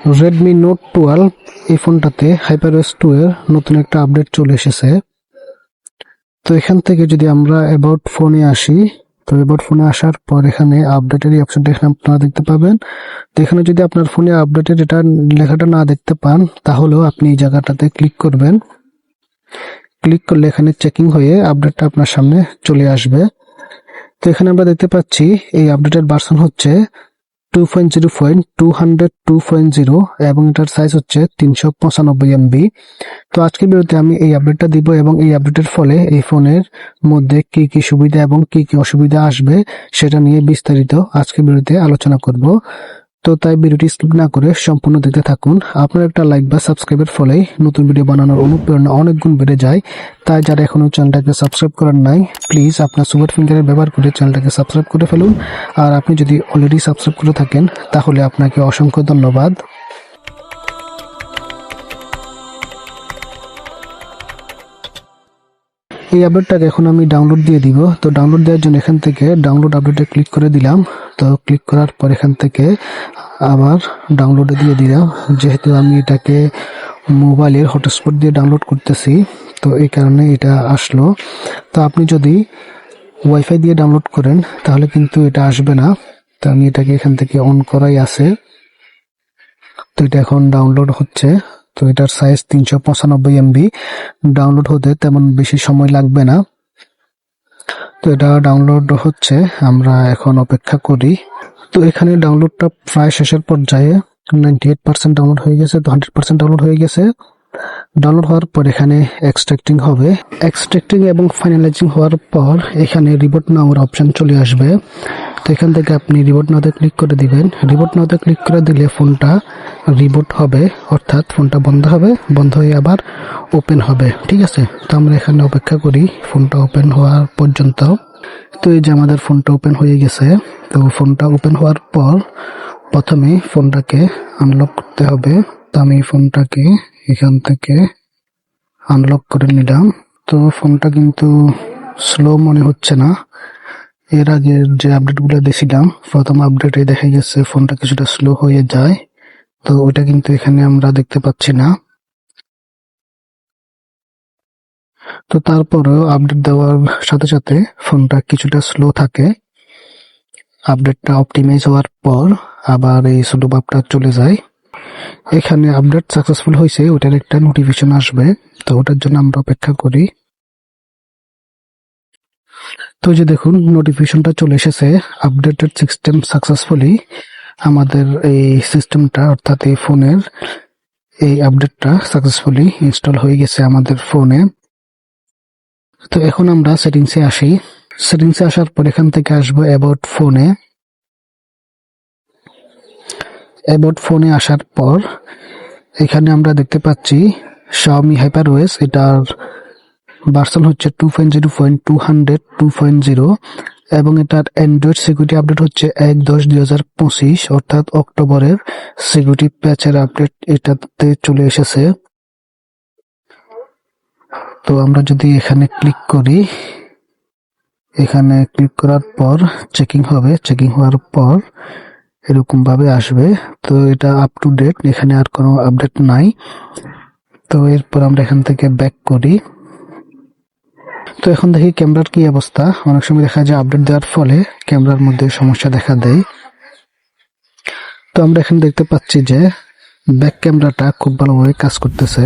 Redmi note twelve এই ফোনটাতে হাইপারওয়েস two এর নতুন একটা আপডেট চলে এসেছে। তো এখান থেকে যদি আমরা অ্যাবাউট ফোনে আসি, তো অ্যাবাউট ফোনে আসার পর এখানে আপডেটের এই অপশনটা এখানে আপনারা দেখতে পাবেন। তো এখানে যদি আপনার ফোনে আপডেটের এটা লেখাটা না দেখতে পান, তাহলেও আপনি এই জায়গাটাতে ক্লিক করবেন। ক্লিক করলে এখানে চেকিং হয়ে আপডেটটা আপনার সামনে চলে আসবে। তো এখানে আমরা দেখতে পাচ্ছি, এই আপডেটের ভার্সন হচ্ছে two point zero point two hundred two point zero এবং এটার সাইজ হচ্ছে তিনশো পঁচানব্বই এমবি তো আজকের ভিডিওতে আমি এই আপডেটটা দিব এবং এই আপডেটের ফলে এই ফোনের মধ্যে কি কি সুবিধা এবং কি কি অসুবিধা আসবে, সেটা নিয়ে বিস্তারিত আজকের ভিডিওতে আলোচনা করব। তো তাই ভিডিওটি স্কিপ না করে সম্পূর্ণ দেখতে থাকুন। আপনার একটা লাইক বা সাবস্ক্রাইবের ফলেই নতুন ভিডিও বানানোর অনুপ্রেরণা অনেক গুণ বেড়ে যায়। তাই যারা এখনও চ্যানেলটাকে সাবস্ক্রাইব করেন নাই, প্লিজ আপনার সুপার ফিঙ্গারের ব্যবহার করে চ্যানেলটাকে সাবস্ক্রাইব করে ফেলুন। আর আপনি যদি অলরেডি সাবস্ক্রাইব করে থাকেন, তাহলে আপনাকে অসংখ্য ধন্যবাদ। এই আপডেটটাকে এখন আমি ডাউনলোড দিয়ে দিব। তো ডাউনলোড দেওয়ার জন্য এখান থেকে ডাউনলোড আপডেটে ক্লিক করে দিলাম। তো ক্লিক করার পর এখান থেকে আবার ডাউনলোডে দিয়ে দিলাম। যেহেতু আমি এটাকে মোবাইলের হটস্পট দিয়ে ডাউনলোড করতেছি, তো এই কারণে এটা আসলো। তো আপনি যদি ওয়াইফাই দিয়ে ডাউনলোড করেন, তাহলে কিন্তু এটা আসবে না। তো আমি এটাকে এখান থেকে অন করাই আছে। তো এটা এখন ডাউনলোড হচ্ছে। তো এটার সাইজ তিনশো পঁচানব্বই এমবি ডাউনলোড হতে তেমন বেশি সময় লাগবে না। তো এটা ডাউনলোড হচ্ছে, আমরা এখন অপেক্ষা করি। তো এখানে ডাউনলোডটা প্রায় শেষের পর্যায়ে নাইনটি এইট পার্সেন্ট ডাউনলোড হয়ে গেছে, তো হান্ড্রেড পার্সেন্ট ডাউনলোড হয়ে গেছে। ডাউনলোড হওয়ার পর এখানে এক্সট্রাক্টিং হবে। এক্সট্রাক্টিং এবং ফাইনালাইজিং হওয়ার পর এখানে রিবোট নাওয়ার অপশন চলে আসবে। তো এখান থেকে আপনি রিবোট নাওতে ক্লিক করে দিবেন। রিবোট নাওতে ক্লিক করে দিলে ফোনটা রিবোট হবে, অর্থাৎ ফোনটা বন্ধ হবে, বন্ধ হয়ে আবার ওপেন হবে, ঠিক আছে? তো আমরা এখানে অপেক্ষা করি, ফোনটা ওপেন হওয়ার পর্যন্ত। তো এই যে আমাদের ফোনটা ওপেন হয়ে গেছে, তো ফোনটা ওপেন হওয়ার পর প্রথমে ফোনটাকে আনলক করতে হবে। তো আমি ফোনটাকে এখান থেকে আনলক করে নিলাম। তো ফোনটা কিন্তু স্লো মনে হচ্ছে না। এর আগে যে আপডেটগুলো দিয়েছিলাম প্রথম আপডেটে দেখা গেছে, ফোনটা কিছুটা স্লো হয়ে যায়। তো ওইটা কিন্তু এখানে আমরা দেখতে পাচ্ছি না। তো তারপরেও আপডেট দেওয়ার সাথে সাথে ফোনটা কিছুটা স্লো থাকে। আপডেটটা অপটিমাইজ হওয়ার পর আবার এই স্লো ভাবটা চলে যায়। এখানে আপডেট সাকসেসফুল হয়েছে, ওটার একটা নোটিফিকেশন আসবে। তো ওটার জন্য আমরা অপেক্ষা করি। তো যে দেখুন নোটিফিকেশনটা চলে এসেছে। আপডেটেড সিস্টেম সাকসেসফুলি আমাদের এই সিস্টেমটা অর্থাৎ এই ফোনের এই আপডেটটা সাকসেসফুলি ইনস্টল হয়ে গেছে আমাদের ফোনে তো এখন আমরা সেটিংসে আসি। সেটিংসে আসার পর এখান থেকে আসব অ্যাবাউট ফোনে অ্যাবাউট ফোনে আসার পর এখানে আমরা দেখতে পাচ্ছি Xiaomi HyperOS, এটার ভার্সন হচ্ছে two point zero point two hundred two point zero এবং এটার অ্যান্ড্রয়েড সিকিউরিটি আপডেট হচ্ছে এক দশ দুই হাজার পঁচিশ, অর্থাৎ অক্টোবরের সিকিউরিটি প্যাচের আপডেট এটাতে চলে এসেছে। তো আমরা যদি এখানে ক্লিক করি, এখানে ক্লিক করার পর চেকিং হবে চেকিং হওয়ার পর এরকম ভাবে আসবে। তো এটা আপ টু ডেট এখানে আর কোনো আপডেট নাই। তো এরপর আমরা এখান থেকে ব্যাক করি। তো এখন দেখি ক্যামেরার কি অবস্থা। অনেক সময় দেখা যায় আপডেট দেওয়ার ফলে ক্যামেরার মধ্যে সমস্যা দেখা দেয়। তো আমরা এখানে দেখতে পাচ্ছি যে ব্যাক ক্যামেরাটা খুব ভালোভাবে কাজ করতেছে।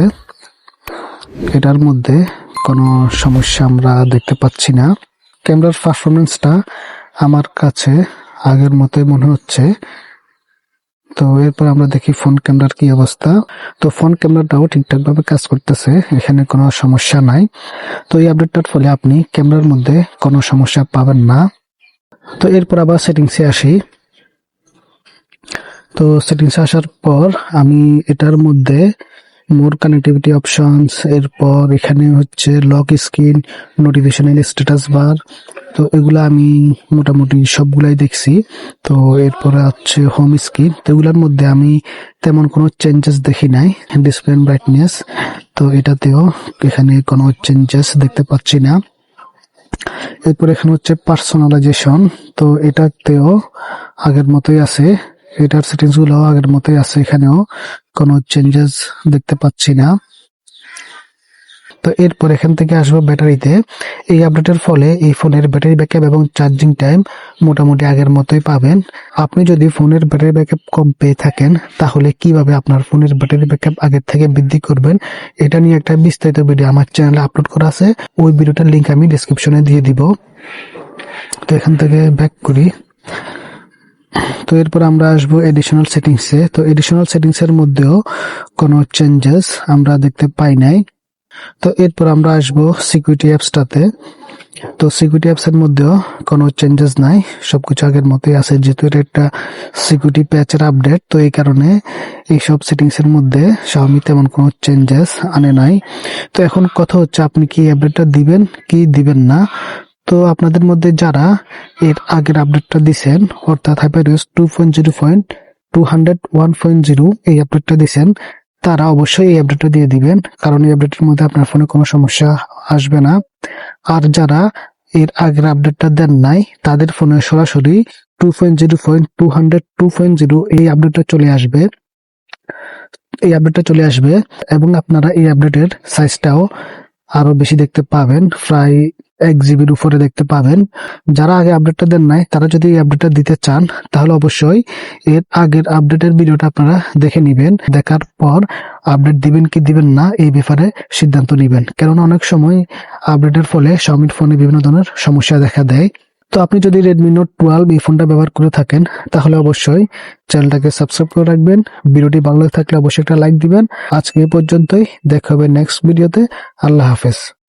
এটার মধ্যে কোনো সমস্যা আমরা দেখতে পাচ্ছি না। ক্যামেরার পারফরমেন্সটা আমার কাছে আগের মতোই মনে হচ্ছে। তো এরপর আমরা দেখি ফোন ক্যামেরার কি অবস্থা। তো ফোন ক্যামেরাটাও ঠিকঠাক ভাবে কাজ করতেছে, এখানে কোনো সমস্যা নাই। তো এই আপডেটটার ফলে আপনি ক্যামেরার মধ্যে কোনো সমস্যা পাবেন না। তো এরপর আবার সেটিংসে আসি। তো সেটিংসে আসার পর আমি এটার মধ্যে মোর কানেক্টিভিটি অপশনস, এরপর এখানে হচ্ছে lock screen, notification, status bar তো এগুলো আমি মোটামুটি সবগুলাই দেখছি। তো এরপরে হচ্ছে হোম স্ক্রিন তো এগুলোর মধ্যে আমি তেমন কোনো চেঞ্জেস দেখি নাই ডিসপ্লে ব্রাইটনেস তো এটাতেও এখানে কোনো চেঞ্জেস দেখতে পাচ্ছি না। এরপর এখানে হচ্ছে পার্সোনালাইজেশন তো এটাতেও আগের মতোই আছে। এটার সেটিংসগুলো আগের মতোই আছে, এখানেও কোনো চেঞ্জেস দেখতে পাচ্ছি না। তো এরপর এখান থেকে আসব ব্যাটারিতে। এই আপডেটের ফলে এই ফোনের ব্যাটারি ব্যাকআপ এবং চার্জিং টাইম মোটামুটি আগের মতোই পাবেন। আপনি যদি ফোনের ব্যাটারি ব্যাকআপ কম পেয়ে থাকেন, তাহলে কীভাবে আপনার ফোনের ব্যাটারি ব্যাকআপ আগের থেকে বৃদ্ধি করবেন, এটা নিয়ে একটা বিস্তারিত ভিডিও আমার চ্যানেলে আপলোড করা আছে। ওই ভিডিওটার লিঙ্ক আমি ডিসক্রিপশনে দিয়ে দিব। তো এখান থেকে ব্যাক করি। তো এরপর আমরা আসব এডিশনাল সেটিংসে তো এডিশনাল সেটিংসের মধ্যেও কোনো চেঞ্জেস আমরা দেখতে পাই নাই। তো এরপর আমরা আসব সিকিউরিটি অ্যাপসটাতে তো সিকিউরিটি অ্যাপস এর মধ্যেও কোনো চেঞ্জেস নাই, সবকিছু আগের মতোই আছে। যেহেতু এটা একটা সিকিউরিটি প্যাচের আপডেট তো এই কারণে এইসব সেটিংস এর মধ্যে Xiaomi তেমন কোনো চেঞ্জেস আনে নাই। তো এখন কথা হচ্ছে, আপনি কি আপডেটটা দিবেন, কি দিবেন না? তো আপনাদের মধ্যে যারা এর আগের আপডেটটা দিছেন, অর্থাৎ HyperOS two point zero point two hundred one point zero এই আপডেটটা দিছেন তারা অবশ্যই এই আপডেটটা দিয়ে দিবেন, কারণ এই আপডেটের মধ্যে আপনার ফোনে কোনো সমস্যা আসবে না। আর যারা এর আগের আপডেটটা দেন নাই, তাদের ফোনে সরাসরি two point zero point two hundred two point zero এই আপডেটটা চলে আসবে। এই আপডেটটা চলে আসবে এবং আপনারা এই আপডেটের সাইজটাও আরও বেশি দেখতে পাবেন, প্রায় এক জিবির উপরে দেখতে পাবেন। যারা আগে আপডেটটা দেন নাই, তারা যদি এই আপডেটটা দিতে চান, তাহলে অবশ্যই এর আগের আপডেটের ভিডিওটা আপনারা দেখে নিবেন। দেখার পর আপডেট দিবেন কি দিবেন না, এই ব্যাপারে সিদ্ধান্ত নিবেন। কেননা অনেক সময় আপডেটের ফলে Xiaomi ফোনে বিভিন্ন ধরনের সমস্যা দেখা দেয়। তো আপনি যদি রেডমি নোট টুয়েলভ এই ফোনটা ব্যবহার করে থাকেন, তাহলে অবশ্যই চ্যানেলটাকে সাবস্ক্রাইব করে রাখবেন। ভিডিওটি ভালো থাকলে অবশ্যই একটা লাইক দিবেন। আজকে এই পর্যন্তই। দেখা হবে নেক্সট ভিডিওতে আল্লাহ হাফেজ।